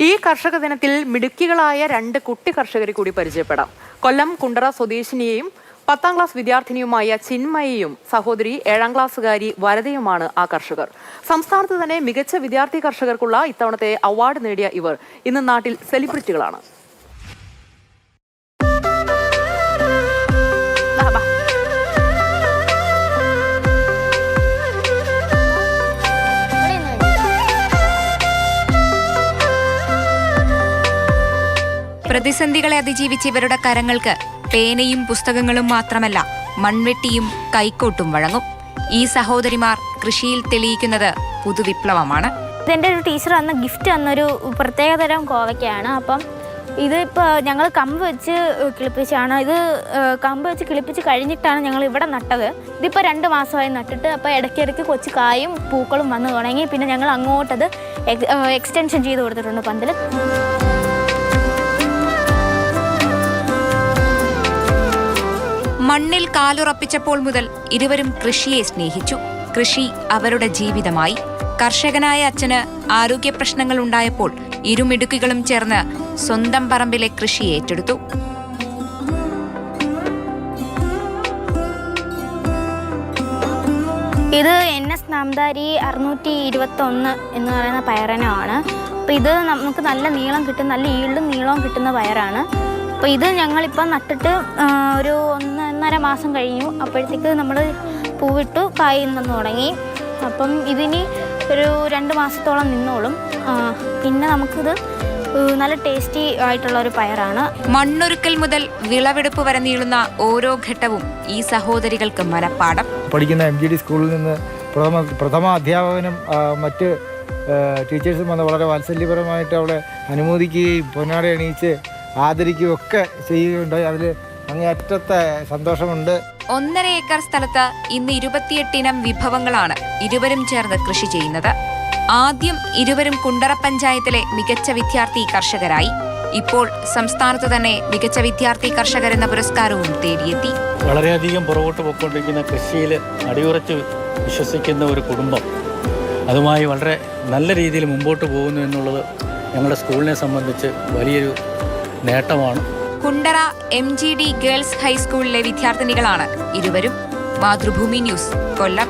ഈ കർഷക ദിനത്തിൽ മിടുക്കികളായ രണ്ട് കുട്ടി കർഷകരെ കൂടി പരിചയപ്പെടാം. കൊല്ലം കുണ്ടറ സ്വദേശിനിയെയും പത്താം ക്ലാസ് വിദ്യാർത്ഥിനിയുമായ ചിന്മയയും സഹോദരി ഏഴാം ക്ലാസ്സുകാരി വരതയുമാണ് ആ കർഷകർ. സംസ്ഥാനത്ത് തന്നെ മികച്ച വിദ്യാർത്ഥി കർഷകർക്കുള്ള ഇത്തവണത്തെ അവാർഡ് നേടിയ ഇവർ ഇന്ന് നാട്ടിൽ സെലിബ്രിറ്റികളാണ് പ്രതിസന്ധികളെ അതിജീവിച്ച് ഇവരുടെ കരങ്ങൾക്ക് പേനയും പുസ്തകങ്ങളും മാത്രമല്ല മൺവെട്ടിയും കൈക്കോട്ടും വഴങ്ങും. ഈ സഹോദരിമാർ കൃഷിയിൽ തെളിയിക്കുന്നത് പുതുവിപ്ലവമാണ്. ഇതെന്റെ ഒരു ടീച്ചർ തന്ന ഗിഫ്റ്റ് തന്നൊരു പ്രത്യേകതരം കോവയ്ക്കാണ്. അപ്പം ഇതിപ്പോൾ ഞങ്ങൾ കമ്പ് വെച്ച് കിളിപ്പിച്ചാണ്. ഇത് കമ്പ് വെച്ച് കിളിപ്പിച്ച് കഴിഞ്ഞിട്ടാണ് ഞങ്ങൾ ഇവിടെ നട്ടത്. ഇതിപ്പോൾ രണ്ട് മാസമായി നട്ടിട്ട് അപ്പോൾ ഇടയ്ക്കിടയ്ക്ക് കൊച്ചു കായും പൂക്കളും വന്നു തുടങ്ങി പിന്നെ ഞങ്ങൾ അങ്ങോട്ടത് എക്സ്റ്റെൻഷൻ ചെയ്ത് കൊടുത്തിട്ടുണ്ട് പന്തൽ മണ്ണിൽ കാലുറപ്പിച്ചപ്പോൾ മുതൽ ഇരുവരും കൃഷിയെ സ്നേഹിച്ചു. കൃഷി അവരുടെ ജീവിതമായി. കർഷകനായ അച്ഛന് ആരോഗ്യ പ്രശ്നങ്ങൾ ഉണ്ടായപ്പോൾ ഇരുമിടുക്കുകളും ചേർന്ന് സ്വന്തം പറമ്പിലെ കൃഷി ഏറ്റെടുത്തു. ഇത് എൻ എസ് നാംദാരി അറുന്നൂറ്റി ഇരുപത്തി ഒന്ന് എന്ന് പറയുന്ന പയറിനമാണ് അപ്പോൾ ഇത് നമുക്ക് നല്ല നീളം കിട്ടും നല്ല ഈളും നീളവും കിട്ടുന്ന പയറാണ്. അപ്പോൾ ഇത് ഞങ്ങളിപ്പോൾ നട്ടിട്ട് ഒരു മാസം കഴിഞ്ഞു. അപ്പോഴത്തേക്ക് നമ്മൾ പൂവിട്ടു കായ് നിന്ന് തുടങ്ങി. അപ്പം ഇതിനി ഒരു രണ്ട് മാസത്തോളം നിന്നോളും. പിന്നെ നമുക്കിത് നല്ല ടേസ്റ്റി ആയിട്ടുള്ള ഒരു പയറാണ്. മണ്ണൊരുക്കൽ മുതൽ വിളവെടുപ്പ് വരെ നീളുന്ന ഓരോ ഘട്ടവും ഈ സഹോദരികൾക്ക് മനപ്പാടം. പഠിക്കുന്ന എം ജി ഡി സ്കൂളിൽ നിന്ന് പ്രഥമ പ്രഥമ അധ്യാപകനും മറ്റ് ടീച്ചേഴ്സും വന്ന് വളരെ വാത്സല്യപരമായിട്ട് അവളെ അനുമോദിക്കുകയും പൊന്നാട അണിയിച്ച് ആദരിക്കുകയും ഒക്കെ ചെയ്യുകയുണ്ടായി. അതിൽ അങ്ങേയറ്റത്തെ സന്തോഷമുണ്ട്. ഒന്നര ഏക്കർ സ്ഥലത്ത് ഇന്ന് ഇരുപത്തിയെട്ടിനം വിഭവങ്ങളാണ് ഇരുവരും ചേർന്ന് കൃഷി ചെയ്യുന്നത്. ആദ്യം ഇരുവരും കുണ്ടറ പഞ്ചായത്തിലെ മികച്ച വിദ്യാർത്ഥി കർഷകരായി. ഇപ്പോൾ സംസ്ഥാനത്ത് തന്നെ മികച്ച വിദ്യാർത്ഥി കർഷകർ എന്ന പുരസ്കാരവും തേടിയെത്തി. വളരെയധികം പുറകോട്ട് പോയിക്കൊണ്ടിരിക്കുന്ന കൃഷിയിൽ അടിയുറച്ച് വിശ്വസിക്കുന്ന ഒരു കുടുംബം. അതുമായി വളരെ നല്ല രീതിയിൽ മുമ്പോട്ട് പോകുന്നു എന്നുള്ളത് ഞങ്ങളുടെ സ്കൂളിനെ സംബന്ധിച്ച് വലിയൊരു നേട്ടമാണ്. Kundara M G D girls ഹൈസ്കൂളിലെ വിദ്യാർത്ഥിനികളാണ് ഇരുവരും. മാതൃഭൂമി ന്യൂസ് കൊല്ലം.